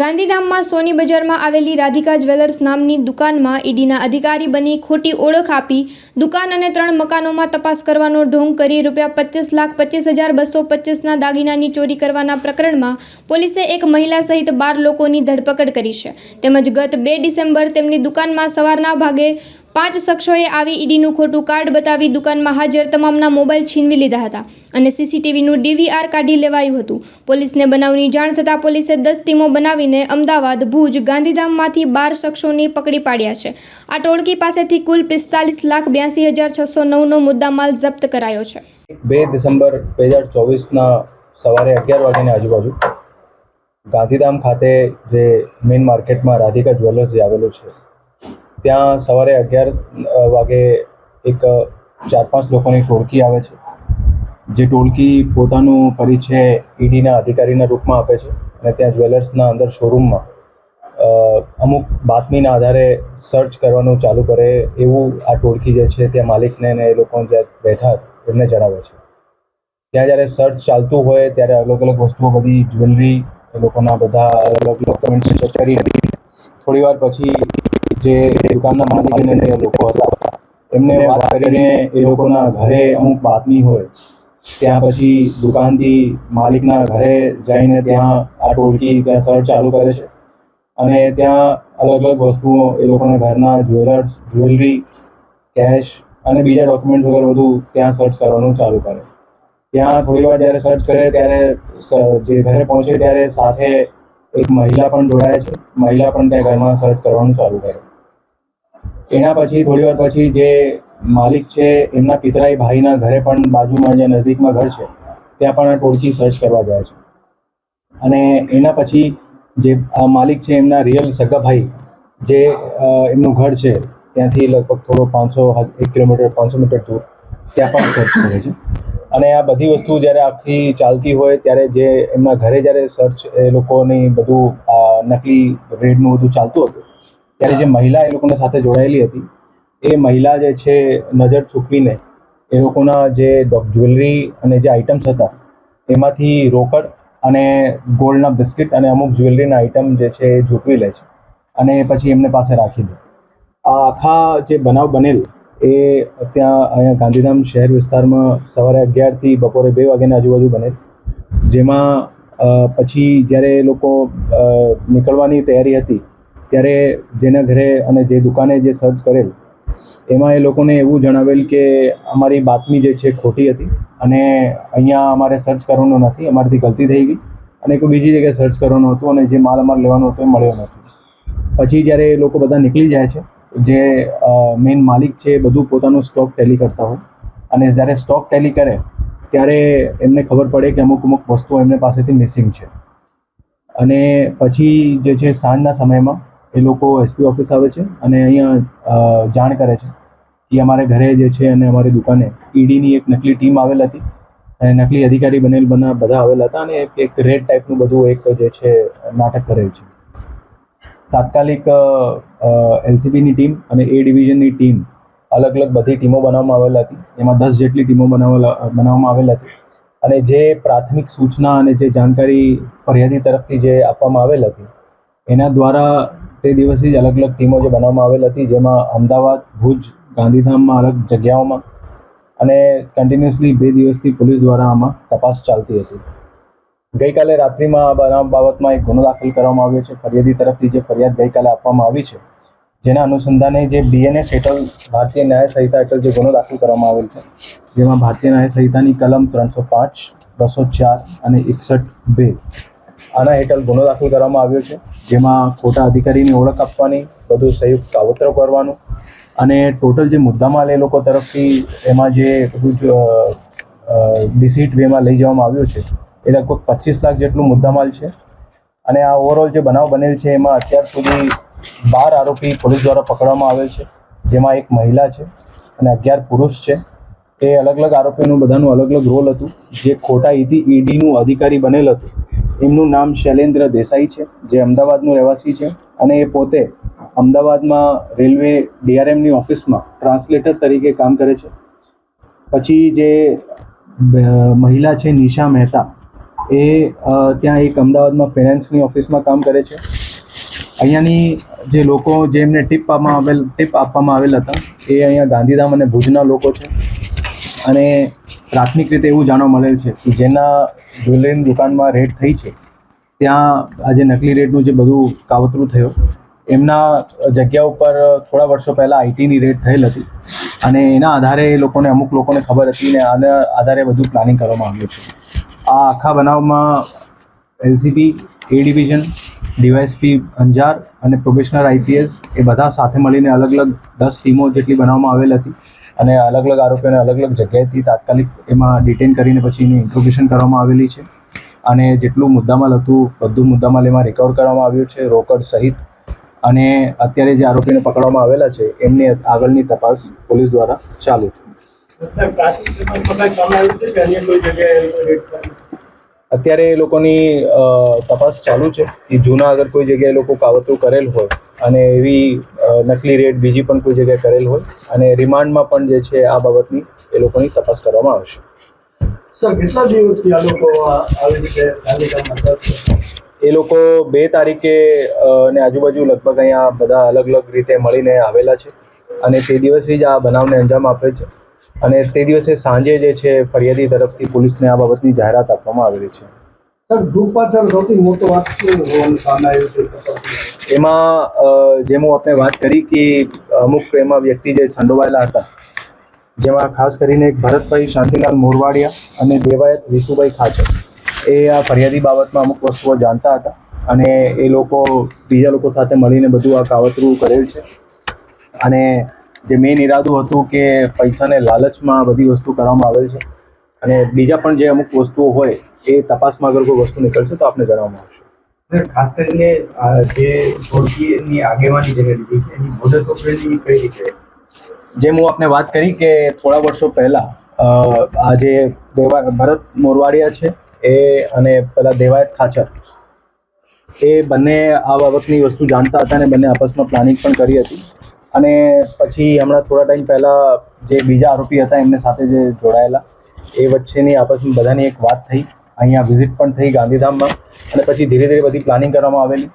ગાંધીધામમાં સોની બજારમાં આવેલી રાધિકા જ્વેલર્સ નામની દુકાનમાં ઈડીના અધિકારી બની ખોટી ઓળખ આપી. દુકાન અને ત્રણ મકાનોમાં તપાસ કરવાનો ઢોંગ કરી રૂપિયા પચીસ લાખ પચીસ હજાર બસો પચીસના દાગીનાની ચોરી કરવાના પ્રકરણમાં પોલીસે એક મહિલા સહિત બાર લોકોની ધરપકડ કરી છે. તેમજ ગત બે ડિસેમ્બર તેમની દુકાનમાં સવારના ભાગે પાંચ શખ્સોએ આવી ઈડીનું ખોટું કાર્ડ બતાવી દુકાનમાં હાજર તમામના મોબાઈલ છીનવી લીધા હતા અને સીસીટીવીનું ડીવીઆર કાઢી લેવાયું હતું. પોલીસને બનાવની જાણ થતાં પોલીસે દસ ટીમો બનાવીને અમદાવાદ, ભુજ, ગાંધીધામમાંથી બાર શખ્સોની પકડી પાડ્યા છે. આ ટોળકી પાસેથી કુલ પિસ્તાલીસ લાખ બ્યાસી હજાર છસો નવનો મુદ્દામાલ જપ્ત કરાયો છે. બે ડિસેમ્બર બે હજાર ચોવીસના સવારે અગિયાર વાગ્યાની આજુબાજુ ગાંધીધામ ખાતે જે મેઇન માર્કેટમાં રાધિકા જ્વેલર્સ જે આવેલું છે ત્યાં સવારે અગિયાર વાગે એક ચાર, પાંચ લોકોની ટોળકી આવે છે. જે ટોળકી પોતાનું પરિચય ઈડીના અધિકારીના રૂપમાં આપે છે અને ત્યાં જ્વેલર્સના અંદર શોરૂમમાં અમુક બાતમીના આધારે સર્ચ કરવાનું ચાલુ કરે એવું આ ટોળકી જે છે ત્યાં માલિકને ને એ લોકો જ્યાં બેઠા એમને જણાવે છે. ત્યાં જ્યારે સર્ચ ચાલતું હોય ત્યારે અલગ અલગ વસ્તુઓ બધી જ્વેલરી એ લોકોના બધા અલગ અલગ ડોક્યુમેન્ટ્સ ચેક કરી થોડી વાર પછી જે દુકાનના માલિક અને લોકો હતા, એમને વાત કરીને એ લોકોના ઘરે અમુક બાતમી હોય. ત્યાં પછી દુકાનથી માલિકના ઘરે જઈને ત્યાં આ ટોળકી ત્યાં સર્ચ ચાલુ કરે છે. અને ત્યાં અલગ અલગ વસ્તુઓ એ લોકોના ઘરના જ્વેલર્સ, જ્વેલરી, કેશ અને બીજા ડોક્યુમેન્ટ વગેરે બધું ત્યાં સર્ચ કરવાનું ચાલુ કરે. ત્યાં થોડી વાર જ્યારે સર્ચ કરે ત્યારે જે ઘરે પહોંચે ત્યારે સાથે એક મહિલા પણ જોડાય છે. મહિલા પણ ત્યાં ઘરમાં સર્ચ કરવાનું ચાલુ કરે. એના પછી થોડી વાર પછી જે માલિક છે, એમના પિતરાઈ ભાઈના ઘરે પણ બાજુમાં જે નજદીકમાં ઘર છે, ત્યાં પણ આ ટોળકી સર્ચ કરવા જાય છે. અને એના પછી જે માલિક છે, એમના રિયલ સગા ભાઈ જે એમનું ઘર છે, ત્યાંથી લગભગ થોડો પાંચસો, એક કિલોમીટર, પાંચસો મીટર દૂર, ત્યાં પણ સર્ચ કરે છે. અને આ બધી વસ્તુ જ્યારે આખી ચાલતી હોય, ત્યારે જે એમના ઘરે જ્યારે સર્ચ એ લોકોની બધું નકલી રેડનું બધું ચાલતું હતું ત્યારે જે મહિલા એ લોકોને સાથે જોડાયેલી હતી, એ મહિલા જે છે નજર ચૂકવીને એ લોકોના જે જ્વેલરી અને જે આઇટમ્સ હતા, એમાંથી રોકડ અને ગોલ્ડના બિસ્કિટ અને અમુક જ્વેલરીના આઇટમ જે છે એ ઝૂંટવી લે છે અને પછી એમને પાસે રાખી દે. આ આખા જે બનાવ બનેલ એ ત્યાં અહીંયા ગાંધીધામ શહેર વિસ્તારમાં સવારે અગિયારથી બપોરે બે વાગ્યાની આજુબાજુ બનેલ, જેમાં પછી જ્યારે એ લોકો નીકળવાની તૈયારી હતી ત્યારે જેના ઘરે અને જે દુકાને જે સર્ચ કરેલ, એમાં એ લોકોને એવું જણાવેલ કે અમારી બાતમી જે છે ખોટી હતી અને અહીંયા અમારે સર્ચ કરવાનું નથી, અમારાથી ગલતી થઈ ગઈ અને કોઈ બીજી જગ્યાએ સર્ચ કરવાનું હતું અને જે માલ અમારે લેવાનો હતો એ મળ્યો નથી. પછી જ્યારે એ લોકો બધા નીકળી જાય છે, જે મેઇન માલિક છે એ બધું પોતાનું સ્ટોક ટેલી કરતા હોય અને જ્યારે સ્ટોક ટેલી કરે, ત્યારે એમને ખબર પડે કે અમુક અમુક વસ્તુઓ એમને પાસેથી મિસિંગ છે. અને પછી જે છે સાંજના સમયમાં એ લોકો એસપી ઓફિસ આવે છે અને અહીંયા જાણ કરે છે કે અમારે ઘરે જે છે અને અમારી દુકાને ઈડીની એક નકલી ટીમ આવેલ હતી અને નકલી અધિકારી બનેલ બના, બધા આવેલા હતા અને એક રેડ ટાઈપનું બધું એક જે છે નાટક કરેલ છે. તાત્કાલિક એલસીબીની ટીમ અને એ ડિવિઝનની ટીમ અલગ અલગ બધી ટીમો બનાવવામાં આવેલ હતી. એમાં દસ જેટલી ટીમો બનાવેલા, બનાવવામાં આવેલ હતી. અને જે પ્રાથમિક સૂચના અને જે જાણકારી ફરિયાદી તરફથી જે આપવામાં આવેલ હતી, એના દ્વારા તે દિવસે જ અલગ અલગ ટીમો જે બનાવવામાં આવેલ હતી, જેમાં અમદાવાદ, ભુજ, ગાંધીધામમાં અલગ જગ્યાઓમાં અને કન્ટિન્યુઅસલી બે દિવસથી પોલીસ દ્વારા આમાં તપાસ ચાલતી હતી. ગઈકાલે રાત્રિમાં આ બનાવ બાબતમાં એક ગુનો દાખલ કરવામાં આવ્યો છે. ફરિયાદી તરફથી જે ફરિયાદ ગઈકાલે આપવામાં આવી છે, જેના અનુસંધાને જે બીએનએસ હેઠળ ભારતીય ન્યાય સંહિતા હેઠળ જે ગુનો દાખલ કરવામાં આવેલ છે, જેમાં ભારતીય ન્યાય સંહિતાની કલમ ત્રણસો પાંચ, બસો ચાર અને એકસઠ બે આના હેઠળ ગુનો દાખલ કરવામાં આવ્યો છે, જેમાં ખોટા અધિકારીની ઓળખ આપવાની, બધું સંયુક્ત કાવતરો કરવાનું અને ટોટલ જે મુદ્દામાલ એ લોકો તરફથી એમાં જે બધું જ ડિસિટ વેમાં લઈ જવામાં આવ્યો છે, એ લગભગ પચીસ લાખ જેટલું મુદ્દામાલ છે અને આ ઓવરઓલ જે બનાવ બનેલ છે, એમાં અત્યાર સુધી બાર આરોપી પોલીસ દ્વારા પકડવામાં આવેલ છે, જેમાં એક મહિલા છે અને અગિયાર પુરુષ છે. એ અલગ અલગ આરોપીનું બધાનું અલગ અલગ રોલ હતું. જે ખોટા ઈડી ઈડીનું અધિકારી બનેલ હતું. એમનું નામ શૈલેન્દ્ર દેસાઈ છે, જે અમદાવાદનું રહેવાસી છે અને એ પોતે અમદાવાદમાં રેલવે ડીઆરએમની ઓફિસમાં ટ્રાન્સલેટર તરીકે કામ કરે છે. પછી જે મહિલા છે નિશા મહેતા, એ ત્યાં એક અમદાવાદમાં ફિનાન્સની ઓફિસમાં કામ કરે છે. અહીંયાની જે લોકો જેમને ટીપ આપવામાં આવેલ, ટીપ આપવામાં આવેલ હતા, એ અહીંયા ગાંધીધામ અને ભુજના લોકો છે. અને પ્રાથમિક રીતે એવું જાણવા મળેલ છે કે જેના જ્વેલરીની દુકાનમાં રેડ થઈ છે. ત્યાં આજે નકલી રેડનું જે બધું કાવતરું થયું, એમના જગ્યા ઉપર થોડા વર્ષો પહેલાં આઈટીની રેડ થયેલ હતી. અને એના આધારે એ લોકોને, અમુક લોકોને ખબર હતી ને આના આધારે બધું પ્લાનિંગ કરવામાં આવ્યું છે. આ આખા બનાવમાં LCB, A division DYSP Anjar અને પ્રોબેશનર આઈપીએસ એ બધા સાથે મળીને અલગ અલગ દસ ટીમો જેટલી બનાવવામાં આવેલ હતી. અને અલગ અલગ આરોપીઓને અલગ અલગ જગ્યાએથી તાત્કાલિક એમાં ડિટેન કરીને પછી એની ઇન્ટ્રોગેશન કરવામાં આવેલી છે. અને જેટલું મુદ્દામાલ હતું, બધું મુદ્દામાલ એમાં રિકવર કરવામાં આવ્યું છે, રોકડ સહિત. અને અત્યારે જે આરોપીને પકડવામાં આવેલા છે, એમની આગળની તપાસ પોલીસ દ્વારા ચાલુ છે? અત્યારે એ લોકોની તપાસ ચાલુ છે. કે જૂના અગર કોઈ જગ્યાએ લોકો કાવતરું કરેલ હોય અને એવી નકલી રેડ બીજી પણ કોઈ જગ્યાએ કરેલ હોય અને રિમાન્ડમાં પણ જે છે આ બાબતની એ લોકોની તપાસ કરવામાં આવશે. સર કેટલા દિવસથી આ લોકો આવી રીતે એ લોકો બે તારીખે ને આજુબાજુ લગભગ અહીંયા બધા અલગ અલગ રીતે મળીને આવેલા છે અને તે દિવસે જ આ બનાવને અંજામ આપે છે અને તે દિવસે સાંજે જે છે ફરિયાદી તરફથી પોલીસને આ બાબતની જાહેરાત આપવામાં આવેલી છે. સર મોટો વાત સામે આવ્યું એમાં જેમ આપણે વાત કરી કે અમુક એમાં વ્યક્તિ જે સંડોવાયેલા હતા, જેમાં ખાસ કરીને એક ભરતભાઈ શાંતિલાલ મોરવાડિયા અને દેવાયત વિશુભાઈ ખાચર, એ આ ફરિયાદી બાબતમાં અમુક વસ્તુઓ જાણતા હતા અને એ લોકો બીજા લોકો સાથે મળીને બધું આ કાવતરું કરેલ છે. અને જે મેઇન ઈરાદું હતું કે પૈસાને લાલચમાં બધી વસ્તુ કરવામાં આવેલ છે. અને બીજા પણ જે અમુક વસ્તુઓ હોય એ તપાસમાં અગર કોઈ વસ્તુ નીકળશે તો આપને જણાવવામાં આવશે. ખાસ કરીને જે ટોળકીની આગેવાની જે લીધી છે એની મોડસ ઓપરેન્ડી કઈ રીતે? જેમ હું આપને વાત કરી કે થોડા વર્ષો પહેલા આ જે દેવા ભરત મોરવાડિયા છે એ અને પેલા દેવાયત ખાચર એ બંને આ બાબતની વસ્તુ જાણતા હતા અને બંને આપસમાં પ્લાનિંગ પણ કરી હતી. અને પછી હમણાં થોડા ટાઈમ પહેલાં જે બીજા આરોપી હતા એમને સાથે જે જોડાયેલા એ વચ્ચેની આપસમાં બધાની એક વાત થઈ. અહીંયા વિઝિટ પણ થઈ ગાંધીધામમાં. અને પછી ધીરે ધીરે બધી પ્લાનિંગ કરવામાં આવેલી.